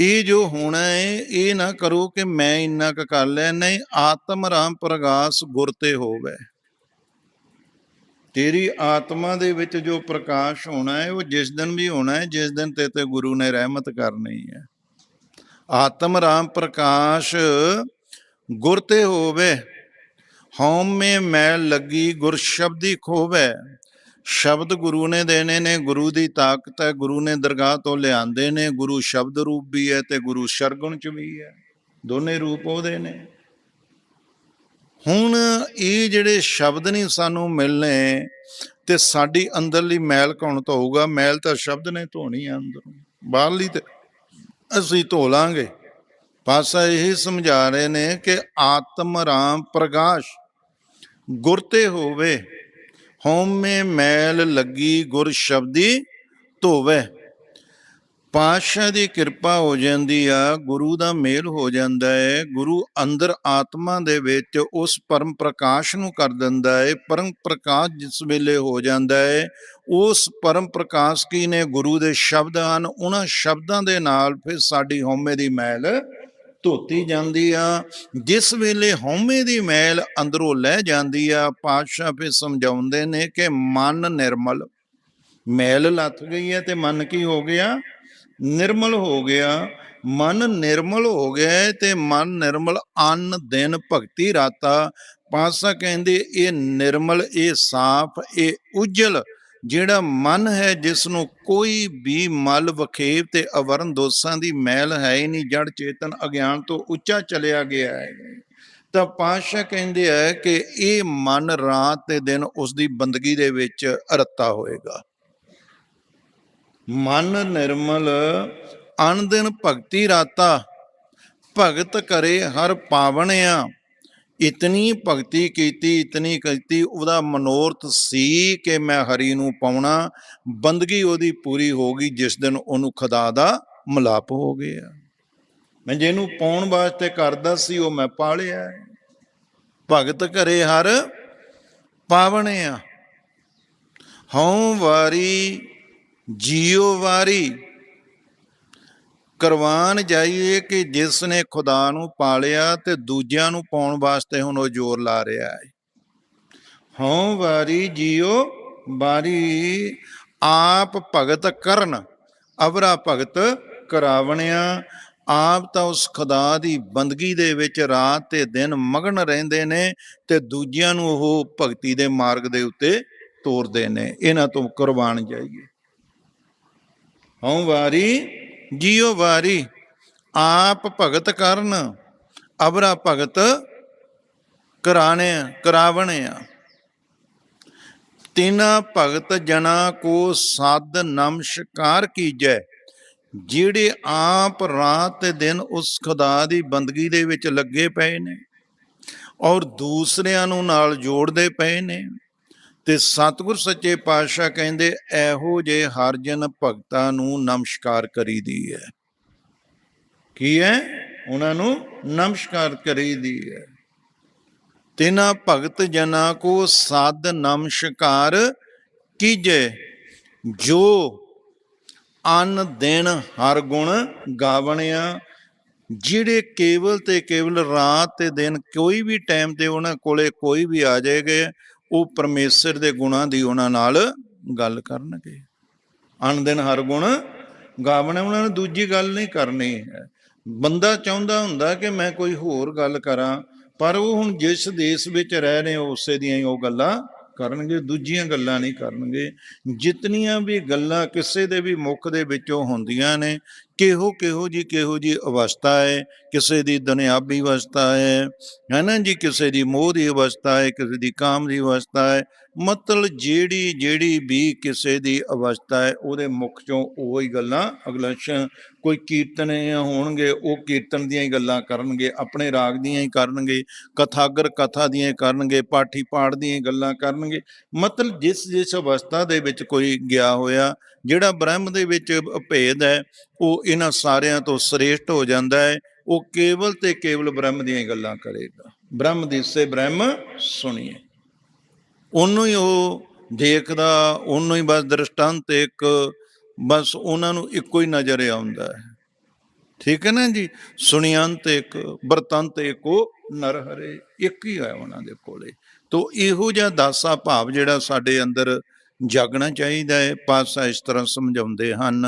ਇਹ ਜੋ ਹੋਣਾ ਹੈ ਇਹ ਨਾ ਕਰੋ ਕਿ ਮੈਂ ਇੰਨਾ ਕੁ ਕਰ ਲੈ ਨਹੀਂ, ਆਤਮ ਰਾਮ ਪ੍ਰਗਾਸ ਗੁਰ ਤੇ ਹੋਵੇ। ਤੇਰੀ ਆਤਮਾ ਦੇ ਵਿੱਚ ਜੋ ਪ੍ਰਕਾਸ਼ ਹੋਣਾ ਹੈ ਉਹ ਜਿਸ ਦਿਨ ਵੀ ਹੋਣਾ ਹੈ ਜਿਸ ਦਿਨ ਤੇ ਤੇ ਗੁਰੂ ਨੇ ਰਹਿਮਤ ਕਰਨੀ ਹੈ ਆਤਮ ਰਾਮ ਪ੍ਰਕਾਸ਼ ਗੁਰ ਤੇ ਹੋਵੇ। ਹਉਮੈ ਮੈਲ ਲੱਗੀ ਗੁਰ ਸ਼ਬਦੀ ਖੋਵੇ। ਸ਼ਬਦ ਗੁਰੂ ਨੇ ਦੇਣੇ ਨੇ, ਗੁਰੂ ਦੀ ਤਾਕਤ ਹੈ, ਗੁਰੂ ਨੇ ਦਰਗਾਹ ਤੋਂ ਲਿਆਂਦੇ ਨੇ, ਗੁਰੂ ਸ਼ਬਦ ਰੂਪ ਵੀ ਹੈ ਤੇ ਗੁਰੂ ਸ਼ਰਗੁਣ ਚ ਵੀ ਹੈ, ਦੋਨੇ ਰੂਪ ਉਹਦੇ ਨੇ। ਹੁਣ ਇਹ ਜਿਹੜੇ ਸ਼ਬਦ ਨਹੀਂ ਸਾਨੂੰ ਮਿਲਨੇ ਤੇ ਸਾਡੀ ਅੰਦਰਲੀ ਮੈਲ ਕੌਣ ਧੋਊਗਾ? ਮੈਲ ਤਾਂ ਸ਼ਬਦ ਨੇ ਧੋਣੀ ਆ ਅੰਦਰੋਂ, ਬਾਹਰਲੀ ਤੇ ਅਸੀਂ ਧੋ ਲਾਂਗੇ। ਪਾਸਾ ਇਹ ਸਮਝਾ ਰਹੇ ਨੇ ਕਿ ਆਤਮ ਰਾਮ ਪ੍ਰਕਾਸ਼ ਗੁਰ ਤੇ ਹੋਵੇ। ਹਉਮੈ ਮੈਲ ਲੱਗੀ ਗੁਰ ਸ਼ਬਦੀ ਧੋਵੇ। ਪਾਤਸ਼ਾਹ ਦੀ ਕਿਰਪਾ ਹੋ ਜਾਂਦੀ ਆ, ਗੁਰੂ ਦਾ ਮੇਲ ਹੋ ਜਾਂਦਾ ਹੈ ਗੁਰੂ ਅੰਦਰ ਆਤਮਾ ਦੇ ਵਿੱਚ ਉਸ ਪਰਮ ਪ੍ਰਕਾਸ਼ ਨੂੰ ਕਰ ਦਿੰਦਾ ਹੈ ਪਰਮ ਪ੍ਰਕਾਸ਼ ਜਿਸ ਵੇਲੇ ਹੋ ਜਾਂਦਾ ਹੈ ਉਸ ਪਰਮ ਪ੍ਰਕਾਸ਼ ਕੀ ਨੇ, ਗੁਰੂ ਦੇ ਸ਼ਬਦ ਹਨ, ਉਹਨਾਂ ਸ਼ਬਦਾਂ ਦੇ ਨਾਲ ਫਿਰ ਸਾਡੀ ਹਉਮੈ ਦੀ ਮੈਲ ਧੋਤੀ ਜਾਂਦੀ ਆ, ਜਿਸ ਵੇਲੇ ਹਉਮੈ ਦੀ ਮੈਲ ਅੰਦਰੋਂ ਲੈ ਜਾਂਦੀ ਆ, ਪਾਤਸ਼ਾਹ ਫਿਰ ਸਮਝਾਉਂਦੇ ਨੇ ਕਿ ਮਨ ਨਿਰਮਲ। ਮੈਲ ਲੱਥ ਗਈ ਹੈ ਤੇ ਮਨ ਕੀ ਹੋ ਗਿਆ? ਨਿਰਮਲ ਹੋ ਗਿਆ। ਮਨ ਨਿਰਮਲ ਹੋ ਗਿਆ ਤੇ ਮਨ ਨਿਰਮਲ ਅੰਨ ਦਿਨ ਭਗਤੀ ਰਾਤਾ। ਪਾਸਾ ਕਹਿੰਦੇ, ਇਹ ਨਿਰਮਲ, ਇਹ ਸਾਫ਼, ਇਹ ਉਜਲ ਜਿਹੜਾ ਮਨ ਹੈ ਜਿਸ ਨੂੰ ਕੋਈ ਵੀ ਮਲ ਵਖੇਵ ਤੇ ਅਵਰਨ ਦੋਸਾਂ ਦੀ ਮੈਲ ਹੈ ਹੀ ਨਹੀਂ, ਜੜ ਚੇਤਨ ਅਗਿਆਨ ਤੋਂ ਉੱਚਾ ਚਲਿਆ ਗਿਆ ਹੈ। ਤਾਂ ਪਾਤਸ਼ਾਹ ਕਹਿੰਦੇ ਆ ਕਿ ਇਹ ਮਨ ਰਾਤ ਤੇ ਦਿਨ ਉਸ ਦੀ ਬੰਦਗੀ ਦੇ ਵਿੱਚ ਅਰਤਾ ਹੋਏਗਾ। ਮਨ ਨਿਰਮਲ ਅਨ ਦਿਨ ਭਗਤੀ ਰਾਤਾ, ਭਗਤ ਕਰੇ ਹਰ ਪਾਵਣਿਆ ਇਤਨੀ ਭਗਤੀ ਕੀਤੀ, ਇਤਨੀ ਕੀਤੀ, ਉਹਦਾ ਮਨੋਰਥ ਸੀ ਕਿ ਮੈਂ ਹਰੀ ਨੂੰ ਪਾਉਣਾ। ਬੰਦਗੀ ਉਹਦੀ ਪੂਰੀ ਹੋ ਗਈ, ਜਿਸ ਦਿਨ ਉਹਨੂੰ ਖੁਦਾ ਦਾ ਮਲਾਪ ਹੋ ਗਿਆ। ਮੈਂ ਜਿਹਨੂੰ ਪਾਉਣ ਵਾਸਤੇ ਕਰਦਾ ਸੀ, ਉਹ ਮੈਂ ਪਾ ਲਿਆ ਭਗਤ ਘਰੇ ਹਰ ਪਾਵਣਿਆ ਹਉ ਵਾਰੀ, ਜੀਉ ਵਾਰੀ। ਕਰਵਾਨ ਜਾਈਏ ਕਿ ਜਿਸ ਨੇ ਖੁਦਾ ਨੂੰ ਪਾਲਿਆ ਤੇ ਦੂਜਿਆਂ ਨੂੰ ਪਾਉਣ ਵਾਸਤੇ ਹੁਣ ਉਹ ਜ਼ੋਰ ਲਾ ਰਿਹਾ ਹੈ। ਹਉ ਵਾਰੀ ਜੀਉ ਵਾਰੀ ਆਪ ਭਗਤ ਕਰਨ, ਅਵਰਾ ਭਗਤ ਕਰਾਵਣਿਆ। ਆਪ ਤਾਂ ਉਸ ਖੁਦਾ ਦੀ ਬੰਦਗੀ ਦੇ ਵਿੱਚ ਰਾਤ ਤੇ ਦਿਨ ਮਗਨ ਰਹਿੰਦੇ ਨੇ ਤੇ ਦੂਜਿਆਂ ਨੂੰ ਉਹ ਭਗਤੀ ਦੇ ਮਾਰਗ ਦੇ ਉੱਤੇ ਤੋਰਦੇ ਨੇ। ਇਹਨਾਂ ਤੋਂ ਕੁਰਬਾਨ ਜਾਈਏ। ਹਉ ਵਾਰੀ ਜੀਉ ਵਾਰੀ, ਆਪ ਭਗਤ ਕਰਨ ਅਬਰਾ ਭਗਤ ਕਰਾਣੇ ਕਰਾਵਣੇ ਆ ਤਿਨਾ ਭਗਤ ਜਨਾ ਕੋ ਸਦ ਨਮਸਕਾਰ ਕੀਜੈ, ਜਿਹੜੇ ਆਪ ਰਾਤ ਤੇ ਦਿਨ ਉਸ ਖੁਦਾ ਦੀ ਬੰਦਗੀ ਦੇ ਵਿੱਚ ਲੱਗੇ ਪਏ ਨੇ ਔਰ ਦੂਸਰਿਆਂ ਨੂੰ ਨਾਲ ਜੋੜਦੇ ਪਏ ਨੇ। ਤੇ ਸਤਿਗੁਰ ਸੱਚੇ ਪਾਤਸ਼ਾਹ ਕਹਿੰਦੇ, ਇਹੋ ਜੇ ਹਰ ਜਨ ਭਗਤਾਂ ਨੂੰ ਨਮਸਕਾਰ ਕਰੀਦੀ ਹੈ। ਕੀ ਹੈ? ਉਹਨਾਂ ਨੂੰ ਨਮਸਕਾਰ ਕਰੀਦੀ ਹੈ। ਤਿਨਾ ਭਗਤ ਜਨਾ ਕੋ ਸਦ ਨਮਸਕਾਰ ਕੀਜੇ, ਜੋ ਅਨ ਦਿਨ ਹਰ ਗੁਣ ਗਾਵਣਿਆ। ਜਿਹੜੇ ਕੇਵਲ ਤੇ ਕੇਵਲ ਰਾਤ ਤੇ ਦਿਨ ਕੋਈ ਵੀ ਟਾਈਮ ਤੇ ਉਹਨਾਂ ਕੋਲੇ ਕੋਈ ਵੀ ਆ ਜਾਏਗੇ ਉਹ ਪਰਮੇਸ਼ਰ ਦੇ ਗੁਣਾਂ ਦੀ ਉਹਨਾਂ ਨਾਲ ਗੱਲ ਕਰਨਗੇ। ਅਨ ਹਰ ਗੁਣ ਗਾਵਣਾ, ਉਹਨਾਂ ਨੇ ਦੂਜੀ ਗੱਲ ਨਹੀਂ ਕਰਨੀ ਹੈ। ਬੰਦਾ ਚਾਹੁੰਦਾ ਹੁੰਦਾ ਕਿ ਮੈਂ ਕੋਈ ਹੋਰ ਗੱਲ ਕਰਾਂ, ਪਰ ਉਹ ਹੁਣ ਜਿਸ ਦੇਸ਼ ਵਿੱਚ ਰਹਿ ਰਹੇ ਹੋ, ਉਸੇ ਦੀਆਂ ਹੀ ਉਹ ਗੱਲਾਂ ਕਰਨਗੇ, ਦੂਜੀਆਂ ਗੱਲਾਂ ਨਹੀਂ ਕਰਨਗੇ। ਜਿਤਨੀਆਂ ਵੀ ਗੱਲਾਂ ਕਿਸੇ ਦੇ ਵੀ ਮੁੱਖ ਦੇ ਵਿੱਚੋਂ ਹੁੰਦੀਆਂ ਨੇ ਕਿਹੋ ਕਿਹੋ ਜੀ ਕਿਹੋ ਜੀ ਅਵਸਥਾ ਹੈ? ਕਿਸੇ ਦੀ ਦੁਨਿਆਵੀ ਅਵਸਥਾ ਹੈ ਹੈ ਨਾ ਜੀ? ਕਿਸੇ ਦੀ ਮੋਹ ਦੀ ਅਵਸਥਾ ਹੈ, ਕਿਸੇ ਦੀ ਕਾਮ ਦੀ ਅਵਸਥਾ ਹੈ। ਮਤਲਬ ਜਿਹੜੀ ਜਿਹੜੀ ਵੀ ਕਿਸੇ ਦੀ ਅਵਸਥਾ ਹੈ, ਉਹਦੇ ਮੁਖ ਚੋਂ ਉਹੀ ਗੱਲਾਂ ਅਗਲਾ ਕੋਈ ਕੀਰਤਨ ਹੋਣਗੇ, ਉਹ ਕੀਰਤਨ ਦੀਆਂ ਹੀ ਗੱਲਾਂ ਕਰਨਗੇ, ਆਪਣੇ ਰਾਗ ਦੀਆਂ ਹੀ ਕਰਨਗੇ, ਕਥਾਗਰ ਕਥਾ ਦੀਆਂ ਹੀ ਕਰਨਗੇ, ਪਾਠੀ ਪਾਠ ਦੀਆਂ ਹੀ ਗੱਲਾਂ ਕਰਨਗੇ। ਮਤਲਬ ਜਿਸ ਜਿਸ ਅਵਸਥਾ ਦੇ ਵਿੱਚ ਕੋਈ ਗਿਆ ਹੋਇਆ, ਜਿਹੜਾ ਬ੍ਰਹਮ ਦੇ ਵਿੱਚ ਭੇਦ ਹੈ ਉਹ ਇਹਨਾਂ ਸਾਰਿਆਂ ਤੋਂ ਸ੍ਰੇਸ਼ਟ ਹੋ ਜਾਂਦਾ ਹੈ। ਉਹ ਕੇਵਲ ਤੇ ਕੇਵਲ ਬ੍ਰਹਮ ਦੀਆਂ ਗੱਲਾਂ ਕਰੇਗਾ। ਬ੍ਰਹਮ ਦੀ ਸੇ ਬ੍ਰਹਮ ਸੁਣੀਏ। ਉਹਨੂੰ ਹੀ ਉਹ ਦੇਖਦਾ, ਉਹਨੂੰ ਹੀ ਬਸ ਦ੍ਰਿਸ਼ਟਾਂਤ ਇੱਕ, ਬਸ ਉਹਨਾਂ ਨੂੰ ਇੱਕੋ ਹੀ ਨਜ਼ਰ ਆਉਂਦਾ ਹੈ। ਠੀਕ ਹੈ ਨਾ ਜੀ? ਸੁਣਿਆੰਤ ਇੱਕ, ਵਰਤੰਤ ਏਕੋ ਨਰ ਹਰੇ ਇੱਕ ਹੀ ਹੈ ਉਹਨਾਂ ਦੇ ਕੋਲੇ। ਤੋ ਇਹੋ ਜਿਹਾ ਦਾਸਾ ਭਾਵ ਜਿਹੜਾ ਸਾਡੇ ਅੰਦਰ ਜਾਗਣਾ ਚਾਹੀਦਾ ਹੈ ਪਾਸਾ ਇਸ ਤਰ੍ਹਾਂ ਸਮਝਾਉਂਦੇ ਹਨ।